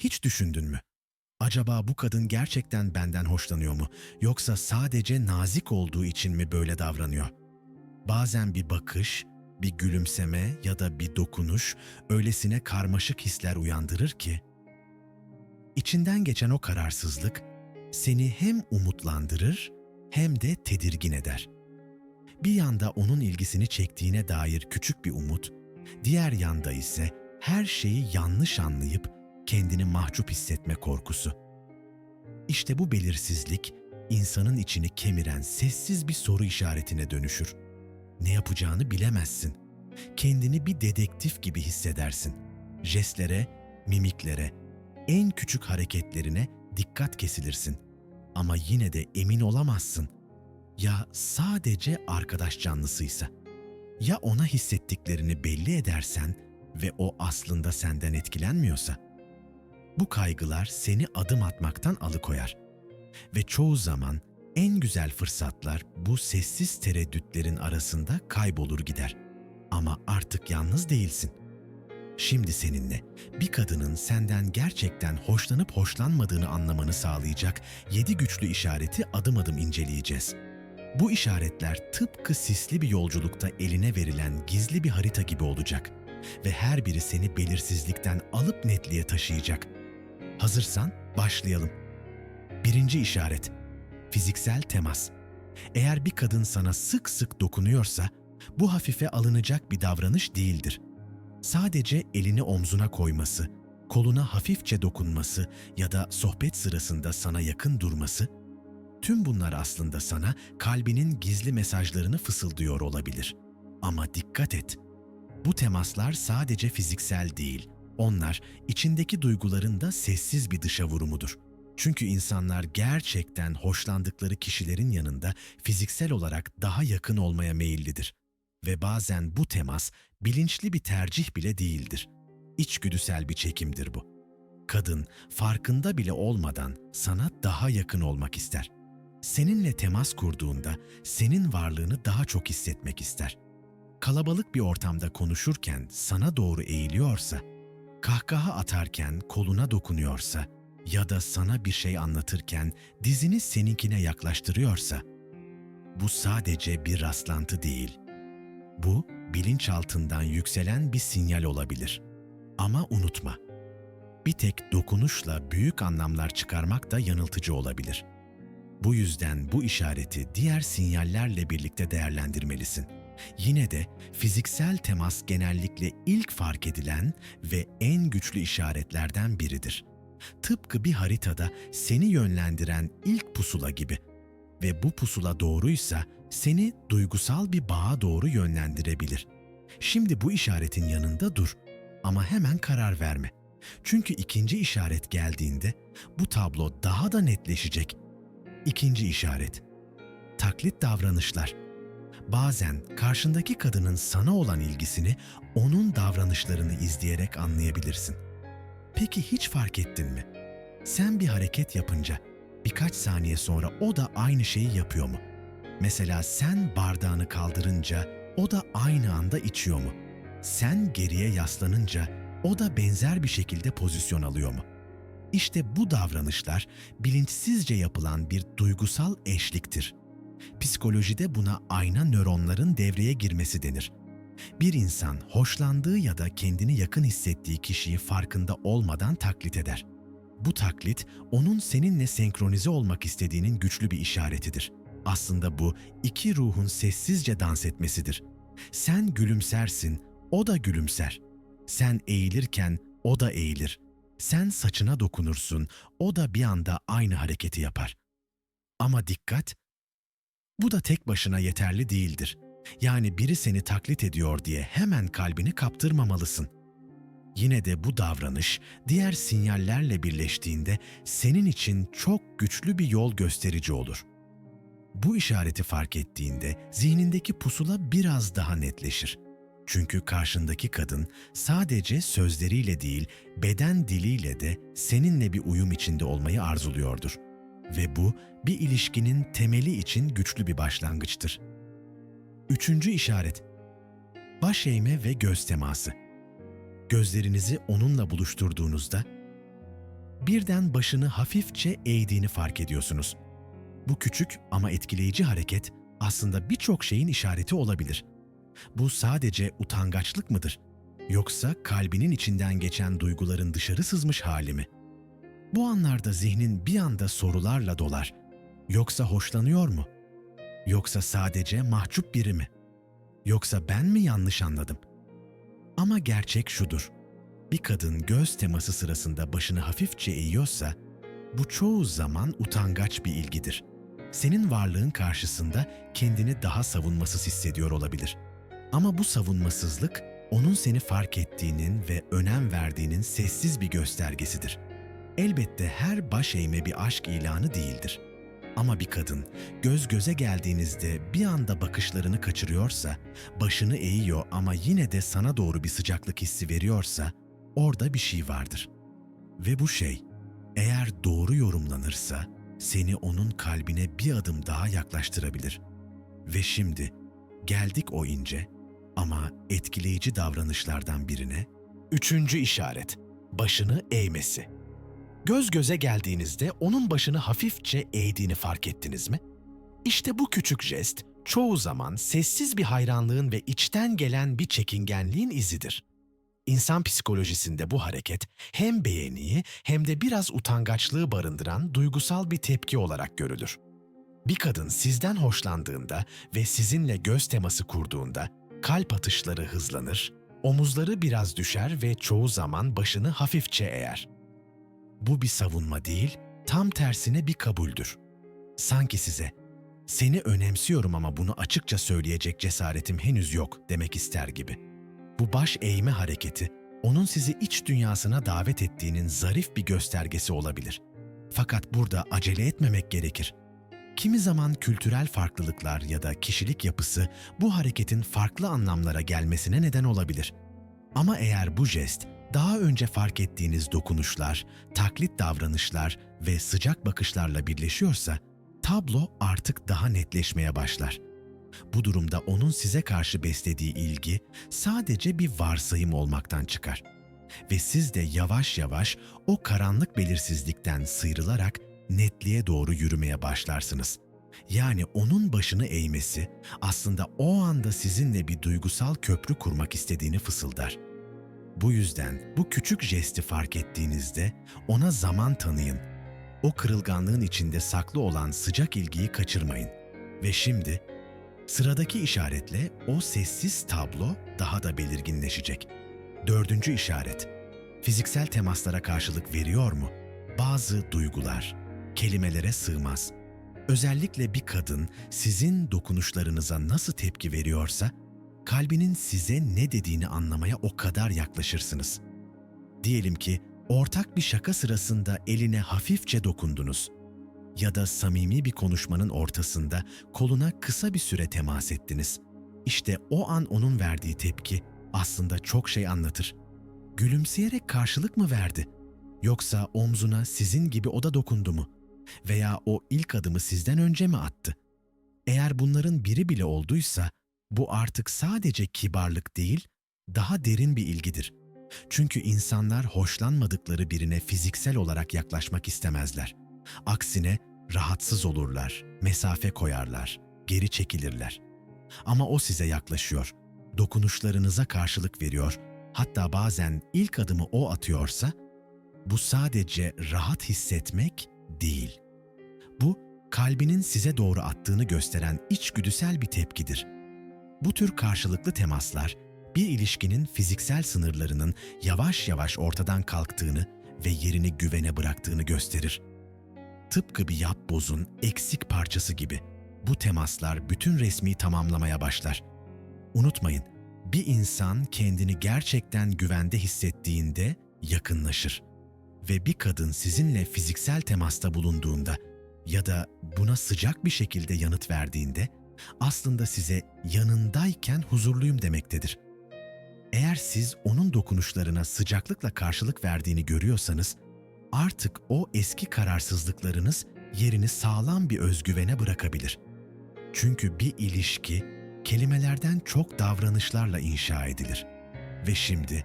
Hiç düşündün mü? Acaba bu kadın gerçekten benden hoşlanıyor mu? Yoksa sadece nazik olduğu için mi böyle davranıyor? Bazen bir bakış, bir gülümseme ya da bir dokunuş öylesine karmaşık hisler uyandırır ki içinden geçen o kararsızlık seni hem umutlandırır hem de tedirgin eder. Bir yanda onun ilgisini çektiğine dair küçük bir umut, diğer yanda ise her şeyi yanlış anlayıp kendini mahcup hissetme korkusu. İşte bu belirsizlik insanın içini kemiren sessiz bir soru işaretine dönüşür. Ne yapacağını bilemezsin. Kendini bir dedektif gibi hissedersin. Jestlere, mimiklere, en küçük hareketlerine dikkat kesilirsin. Ama yine de emin olamazsın. Ya sadece arkadaş canlısıysa? Ya ona hissettiklerini belli edersen ve o aslında senden etkilenmiyorsa? Bu kaygılar seni adım atmaktan alıkoyar. Ve çoğu zaman en güzel fırsatlar bu sessiz tereddütlerin arasında kaybolur gider. Ama artık yalnız değilsin. Şimdi seninle bir kadının senden gerçekten hoşlanıp hoşlanmadığını anlamanı sağlayacak yedi güçlü işareti adım adım inceleyeceğiz. Bu işaretler tıpkı sisli bir yolculukta eline verilen gizli bir harita gibi olacak ve her biri seni belirsizlikten alıp netliğe taşıyacak. Hazırsan başlayalım. Birinci işaret, fiziksel temas. Eğer bir kadın sana sık sık dokunuyorsa, bu hafife alınacak bir davranış değildir. Sadece elini omzuna koyması, koluna hafifçe dokunması ya da sohbet sırasında sana yakın durması, tüm bunlar aslında sana kalbinin gizli mesajlarını fısıldıyor olabilir. Ama dikkat et, bu temaslar sadece fiziksel değil, onlar içindeki duyguların da sessiz bir dışa vurumudur. Çünkü insanlar gerçekten hoşlandıkları kişilerin yanında fiziksel olarak daha yakın olmaya meyillidir. Ve bazen bu temas bilinçli bir tercih bile değildir. İçgüdüsel bir çekimdir bu. Kadın farkında bile olmadan sana daha yakın olmak ister. Seninle temas kurduğunda senin varlığını daha çok hissetmek ister. Kalabalık bir ortamda konuşurken sana doğru eğiliyorsa, kahkaha atarken koluna dokunuyorsa ya da sana bir şey anlatırken dizini seninkine yaklaştırıyorsa, bu sadece bir rastlantı değil. Bu bilinçaltından yükselen bir sinyal olabilir. Ama unutma, bir tek dokunuşla büyük anlamlar çıkarmak da yanıltıcı olabilir. Bu yüzden bu işareti diğer sinyallerle birlikte değerlendirmelisin. Yine de fiziksel temas genellikle ilk fark edilen ve en güçlü işaretlerden biridir. Tıpkı bir haritada seni yönlendiren ilk pusula gibi. Ve bu pusula doğruysa seni duygusal bir bağa doğru yönlendirebilir. Şimdi bu işaretin yanında dur ama hemen karar verme. Çünkü ikinci işaret geldiğinde bu tablo daha da netleşecek. İkinci işaret. Taklit davranışlar. Bazen karşındaki kadının sana olan ilgisini onun davranışlarını izleyerek anlayabilirsin. Peki hiç fark ettin mi? Sen bir hareket yapınca birkaç saniye sonra o da aynı şeyi yapıyor mu? Mesela sen bardağını kaldırınca o da aynı anda içiyor mu? Sen geriye yaslanınca o da benzer bir şekilde pozisyon alıyor mu? İşte bu davranışlar bilinçsizce yapılan bir duygusal eşliktir. Psikolojide buna ayna nöronların devreye girmesi denir. Bir insan hoşlandığı ya da kendini yakın hissettiği kişiyi farkında olmadan taklit eder. Bu taklit onun seninle senkronize olmak istediğinin güçlü bir işaretidir. Aslında bu iki ruhun sessizce dans etmesidir. Sen gülümsersin, o da gülümser. Sen eğilirken o da eğilir. Sen saçına dokunursun, o da bir anda aynı hareketi yapar. Ama dikkat, bu da tek başına yeterli değildir. Yani biri seni taklit ediyor diye hemen kalbini kaptırmamalısın. Yine de bu davranış diğer sinyallerle birleştiğinde senin için çok güçlü bir yol gösterici olur. Bu işareti fark ettiğinde zihnindeki pusula biraz daha netleşir. Çünkü karşındaki kadın sadece sözleriyle değil, beden diliyle de seninle bir uyum içinde olmayı arzuluyordur. Ve bu bir ilişkinin temeli için güçlü bir başlangıçtır. Üçüncü işaret. Baş eğme ve göz teması. Gözlerinizi onunla buluşturduğunuzda birden başını hafifçe eğdiğini fark ediyorsunuz. Bu küçük ama etkileyici hareket aslında birçok şeyin işareti olabilir. Bu sadece utangaçlık mıdır? Yoksa kalbinin içinden geçen duyguların dışarı sızmış hali mi? Bu anlarda zihnin bir anda sorularla dolar. Yoksa hoşlanıyor mu? Yoksa sadece mahcup biri mi? Yoksa ben mi yanlış anladım? Ama gerçek şudur. Bir kadın göz teması sırasında başını hafifçe eğiyorsa, bu çoğu zaman utangaç bir ilgidir. Senin varlığın karşısında kendini daha savunmasız hissediyor olabilir. Ama bu savunmasızlık, onun seni fark ettiğinin ve önem verdiğinin sessiz bir göstergesidir. Elbette her baş eğme bir aşk ilanı değildir. Ama bir kadın göz göze geldiğinizde bir anda bakışlarını kaçırıyorsa, başını eğiyor ama yine de sana doğru bir sıcaklık hissi veriyorsa, orada bir şey vardır. Ve bu şey, eğer doğru yorumlanırsa, seni onun kalbine bir adım daha yaklaştırabilir. Ve şimdi geldik o ince ama etkileyici davranışlardan birine. Üçüncü işaret, başını eğmesi. Göz göze geldiğinizde onun başını hafifçe eğdiğini fark ettiniz mi? İşte bu küçük jest çoğu zaman sessiz bir hayranlığın ve içten gelen bir çekingenliğin izidir. İnsan psikolojisinde bu hareket hem beğeniyi hem de biraz utangaçlığı barındıran duygusal bir tepki olarak görülür. Bir kadın sizden hoşlandığında ve sizinle göz teması kurduğunda kalp atışları hızlanır, omuzları biraz düşer ve çoğu zaman başını hafifçe eğer. Bu bir savunma değil, tam tersine bir kabuldür. Sanki size, seni önemsiyorum ama bunu açıkça söyleyecek cesaretim henüz yok demek ister gibi. Bu baş eğme hareketi, onun sizi iç dünyasına davet ettiğinin zarif bir göstergesi olabilir. Fakat burada acele etmemek gerekir. Kimi zaman kültürel farklılıklar ya da kişilik yapısı bu hareketin farklı anlamlara gelmesine neden olabilir. Ama eğer bu jest daha önce fark ettiğiniz dokunuşlar, taklit davranışlar ve sıcak bakışlarla birleşiyorsa, tablo artık daha netleşmeye başlar. Bu durumda onun size karşı beslediği ilgi sadece bir varsayım olmaktan çıkar. Ve siz de yavaş yavaş o karanlık belirsizlikten sıyrılarak netliğe doğru yürümeye başlarsınız. Yani onun başını eğmesi aslında o anda sizinle bir duygusal köprü kurmak istediğini fısıldar. Bu yüzden bu küçük jesti fark ettiğinizde ona zaman tanıyın. O kırılganlığın içinde saklı olan sıcak ilgiyi kaçırmayın. Ve şimdi sıradaki işaretle o sessiz tablo daha da belirginleşecek. Dördüncü işaret. Fiziksel temaslara karşılık veriyor mu? Bazı duygular kelimelere sığmaz. Özellikle bir kadın sizin dokunuşlarınıza nasıl tepki veriyorsa kalbinin size ne dediğini anlamaya o kadar yaklaşırsınız. Diyelim ki ortak bir şaka sırasında eline hafifçe dokundunuz ya da samimi bir konuşmanın ortasında koluna kısa bir süre temas ettiniz. İşte o an onun verdiği tepki aslında çok şey anlatır. Gülümseyerek karşılık mı verdi? Yoksa omzuna sizin gibi o da dokundu mu? Veya o ilk adımı sizden önce mi attı? Eğer bunların biri bile olduysa bu artık sadece kibarlık değil, daha derin bir ilgidir. Çünkü insanlar hoşlanmadıkları birine fiziksel olarak yaklaşmak istemezler. Aksine rahatsız olurlar, mesafe koyarlar, geri çekilirler. Ama o size yaklaşıyor, dokunuşlarınıza karşılık veriyor, hatta bazen ilk adımı o atıyorsa, bu sadece rahat hissetmek değil. Bu, kalbinin size doğru attığını gösteren içgüdüsel bir tepkidir. Bu tür karşılıklı temaslar, bir ilişkinin fiziksel sınırlarının yavaş yavaş ortadan kalktığını ve yerini güvene bıraktığını gösterir. Tıpkı bir yapbozun eksik parçası gibi bu temaslar bütün resmi tamamlamaya başlar. Unutmayın, bir insan kendini gerçekten güvende hissettiğinde yakınlaşır. Ve bir kadın sizinle fiziksel temasta bulunduğunda ya da buna sıcak bir şekilde yanıt verdiğinde aslında size yanındayken huzurluyum demektedir. Eğer siz onun dokunuşlarına sıcaklıkla karşılık verdiğini görüyorsanız, artık o eski kararsızlıklarınız yerini sağlam bir özgüvene bırakabilir. Çünkü bir ilişki kelimelerden çok davranışlarla inşa edilir. Ve şimdi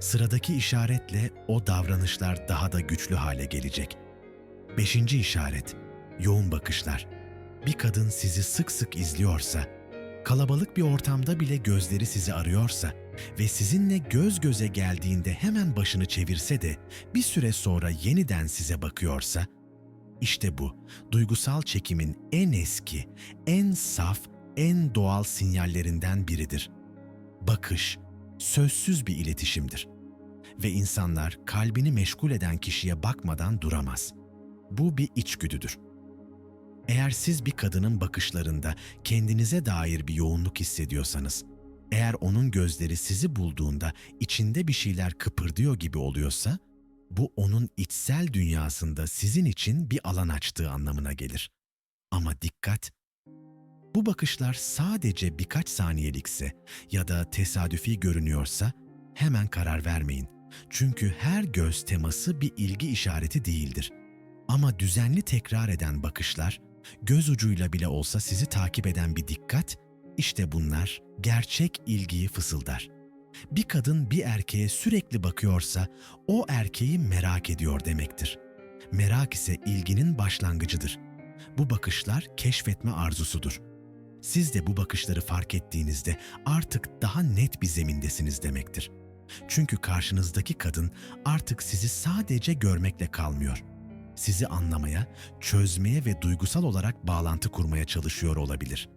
Sıradaki işaretle o davranışlar daha da güçlü hale gelecek. Beşinci işaret, yoğun bakışlar. Bir kadın sizi sık sık izliyorsa, kalabalık bir ortamda bile gözleri sizi arıyorsa ve sizinle göz göze geldiğinde hemen başını çevirse de bir süre sonra yeniden size bakıyorsa, işte bu duygusal çekimin en eski, en saf, en doğal sinyallerinden biridir. Bakış, sözsüz bir iletişimdir. Ve insanlar kalbini meşgul eden kişiye bakmadan duramaz. Bu bir içgüdüdür. Eğer siz bir kadının bakışlarında kendinize dair bir yoğunluk hissediyorsanız, eğer onun gözleri sizi bulduğunda içinde bir şeyler kıpırdıyor gibi oluyorsa, bu onun içsel dünyasında sizin için bir alan açtığı anlamına gelir. Ama dikkat! Bu bakışlar sadece birkaç saniyelikse ya da tesadüfi görünüyorsa hemen karar vermeyin. Çünkü her göz teması bir ilgi işareti değildir. Ama düzenli tekrar eden bakışlar, göz ucuyla bile olsa sizi takip eden bir dikkat, işte bunlar gerçek ilgiyi fısıldar. Bir kadın bir erkeğe sürekli bakıyorsa o erkeği merak ediyor demektir. Merak ise ilginin başlangıcıdır. Bu bakışlar keşfetme arzusudur. Siz de bu bakışları fark ettiğinizde artık daha net bir zemindesiniz demektir. Çünkü karşınızdaki kadın artık sizi sadece görmekle kalmıyor. Sizi anlamaya, çözmeye ve duygusal olarak bağlantı kurmaya çalışıyor olabilir.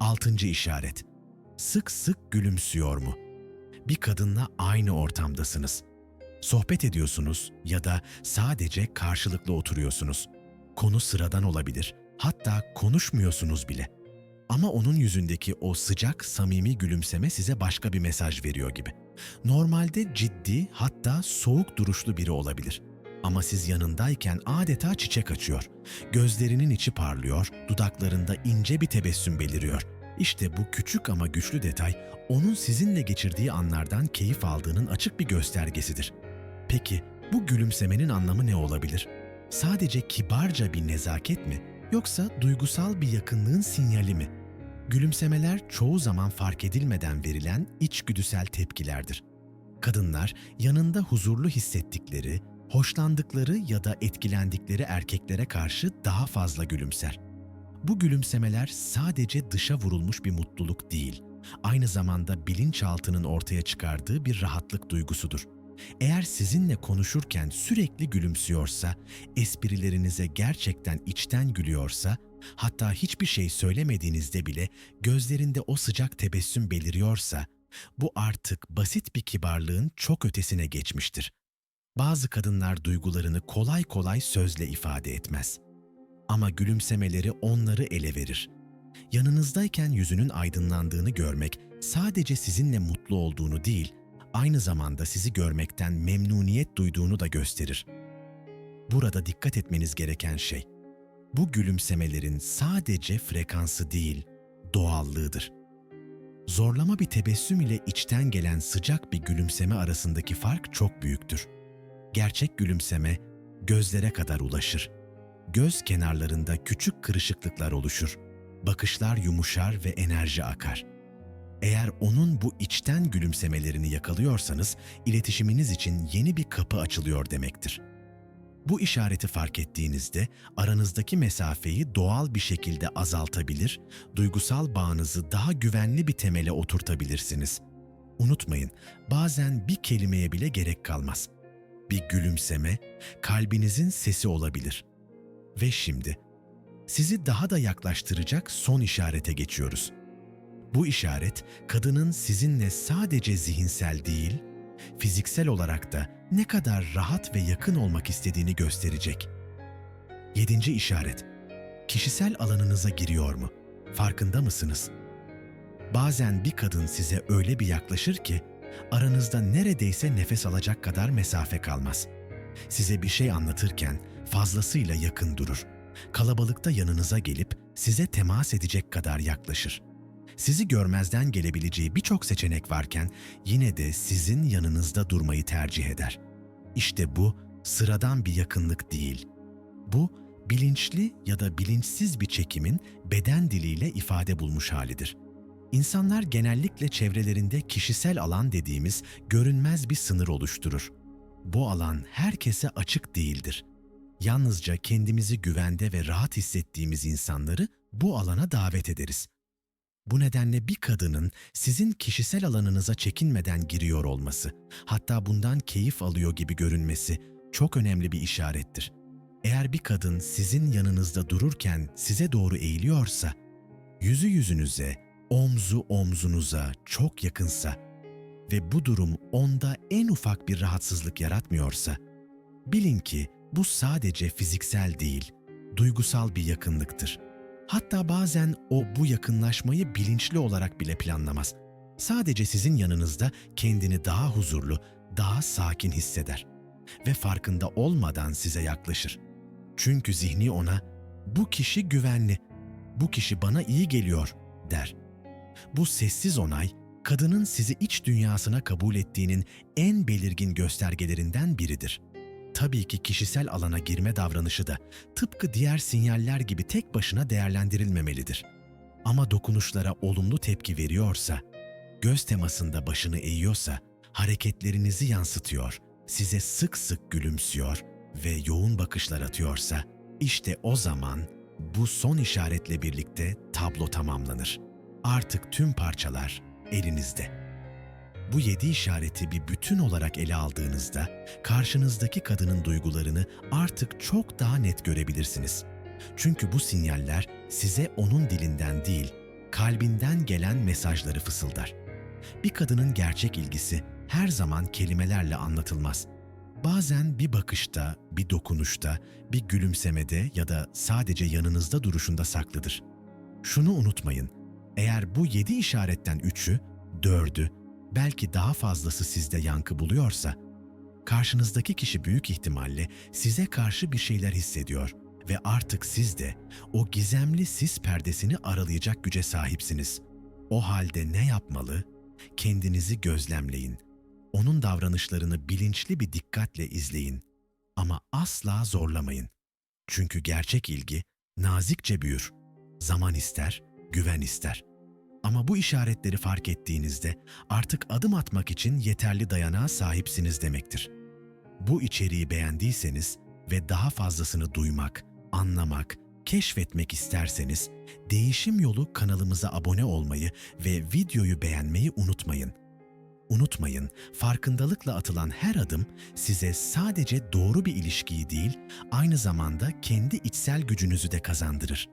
Altıncı işaret. Sık sık gülümsüyor mu? Bir kadınla aynı ortamdasınız. Sohbet ediyorsunuz ya da sadece karşılıklı oturuyorsunuz. Konu sıradan olabilir. Hatta konuşmuyorsunuz bile. Ama onun yüzündeki o sıcak, samimi gülümseme size başka bir mesaj veriyor gibi. Normalde ciddi, hatta soğuk duruşlu biri olabilir. Ama siz yanındayken adeta çiçek açıyor. Gözlerinin içi parlıyor, dudaklarında ince bir tebessüm beliriyor. İşte bu küçük ama güçlü detay onun sizinle geçirdiği anlardan keyif aldığının açık bir göstergesidir. Peki bu gülümsemenin anlamı ne olabilir? Sadece kibarca bir nezaket mi yoksa duygusal bir yakınlığın sinyali mi? Gülümsemeler çoğu zaman fark edilmeden verilen içgüdüsel tepkilerdir. Kadınlar yanında huzurlu hissettikleri, hoşlandıkları ya da etkilendikleri erkeklere karşı daha fazla gülümser. Bu gülümsemeler sadece dışa vurulmuş bir mutluluk değil, aynı zamanda bilinçaltının ortaya çıkardığı bir rahatlık duygusudur. Eğer sizinle konuşurken sürekli gülümsüyorsa, esprilerinize gerçekten içten gülüyorsa, hatta hiçbir şey söylemediğinizde bile gözlerinde o sıcak tebessüm beliriyorsa, bu artık basit bir kibarlığın çok ötesine geçmiştir. Bazı kadınlar duygularını kolay kolay sözle ifade etmez. Ama gülümsemeleri onları ele verir. Yanınızdayken yüzünün aydınlandığını görmek sadece sizinle mutlu olduğunu değil, aynı zamanda sizi görmekten memnuniyet duyduğunu da gösterir. Burada dikkat etmeniz gereken şey, bu gülümsemelerin sadece frekansı değil, doğallığıdır. Zorlama bir tebessüm ile içten gelen sıcak bir gülümseme arasındaki fark çok büyüktür. Gerçek gülümseme gözlere kadar ulaşır. Göz kenarlarında küçük kırışıklıklar oluşur. Bakışlar yumuşar ve enerji akar. Eğer onun bu içten gülümsemelerini yakalıyorsanız iletişiminiz için yeni bir kapı açılıyor demektir. Bu işareti fark ettiğinizde aranızdaki mesafeyi doğal bir şekilde azaltabilir, duygusal bağınızı daha güvenli bir temele oturtabilirsiniz. Unutmayın, bazen bir kelimeye bile gerek kalmaz. Bir gülümseme kalbinizin sesi olabilir. Ve şimdi sizi daha da yaklaştıracak son işarete geçiyoruz. Bu işaret kadının sizinle sadece zihinsel değil, fiziksel olarak da ne kadar rahat ve yakın olmak istediğini gösterecek. Yedinci işaret, kişisel alanınıza giriyor mu? Farkında mısınız? Bazen bir kadın size öyle bir yaklaşır ki, aranızda neredeyse nefes alacak kadar mesafe kalmaz. Size bir şey anlatırken fazlasıyla yakın durur. Kalabalıkta yanınıza gelip size temas edecek kadar yaklaşır sizi görmezden gelebileceği birçok seçenek varken yine de sizin yanınızda durmayı tercih eder. İşte bu sıradan bir yakınlık değil. Bu bilinçli ya da bilinçsiz bir çekimin beden diliyle ifade bulmuş halidir. İnsanlar genellikle çevrelerinde kişisel alan dediğimiz görünmez bir sınır oluşturur. Bu alan herkese açık değildir. Yalnızca kendimizi güvende ve rahat hissettiğimiz insanları bu alana davet ederiz. Bu nedenle bir kadının sizin kişisel alanınıza çekinmeden giriyor olması, hatta bundan keyif alıyor gibi görünmesi çok önemli bir işarettir. Eğer bir kadın sizin yanınızda dururken size doğru eğiliyorsa, yüzü yüzünüze, omzu omzunuza çok yakınsa ve bu durum onda en ufak bir rahatsızlık yaratmıyorsa, bilin ki bu sadece fiziksel değil, duygusal bir yakınlıktır. Hatta bazen o bu yakınlaşmayı bilinçli olarak bile planlamaz. Sadece sizin yanınızda kendini daha huzurlu, daha sakin hisseder ve farkında olmadan size yaklaşır. Çünkü zihni ona bu kişi güvenli, bu kişi bana iyi geliyor der. Bu sessiz onay kadının sizi iç dünyasına kabul ettiğinin en belirgin göstergelerinden biridir. Tabii ki kişisel alana girme davranışı da tıpkı diğer sinyaller gibi tek başına değerlendirilmemelidir. Ama dokunuşlara olumlu tepki veriyorsa, göz temasında başını eğiyorsa, hareketlerinizi yansıtıyor, size sık sık gülümsüyor ve yoğun bakışlar atıyorsa, işte o zaman bu son işaretle birlikte tablo tamamlanır. Artık tüm parçalar elinizde. Bu yedi işareti bir bütün olarak ele aldığınızda karşınızdaki kadının duygularını artık çok daha net görebilirsiniz. Çünkü bu sinyaller size onun dilinden değil, kalbinden gelen mesajları fısıldar. Bir kadının gerçek ilgisi her zaman kelimelerle anlatılmaz. Bazen bir bakışta, bir dokunuşta, bir gülümsemede ya da sadece yanınızda duruşunda saklıdır. Şunu unutmayın, eğer bu yedi işaretten üçü, dördü, belki daha fazlası sizde yankı buluyorsa, karşınızdaki kişi büyük ihtimalle size karşı bir şeyler hissediyor ve artık siz de o gizemli sis perdesini aralayacak güce sahipsiniz. O halde ne yapmalı? Kendinizi gözlemleyin. Onun davranışlarını bilinçli bir dikkatle izleyin. Ama asla zorlamayın. Çünkü gerçek ilgi nazikçe büyür. Zaman ister, güven ister.'' Ama bu işaretleri fark ettiğinizde artık adım atmak için yeterli dayanağa sahipsiniz demektir. Bu içeriği beğendiyseniz ve daha fazlasını duymak, anlamak, keşfetmek isterseniz Değişim Yolu kanalımıza abone olmayı ve videoyu beğenmeyi unutmayın. Unutmayın, farkındalıkla atılan her adım size sadece doğru bir ilişkiyi değil, aynı zamanda kendi içsel gücünüzü de kazandırır.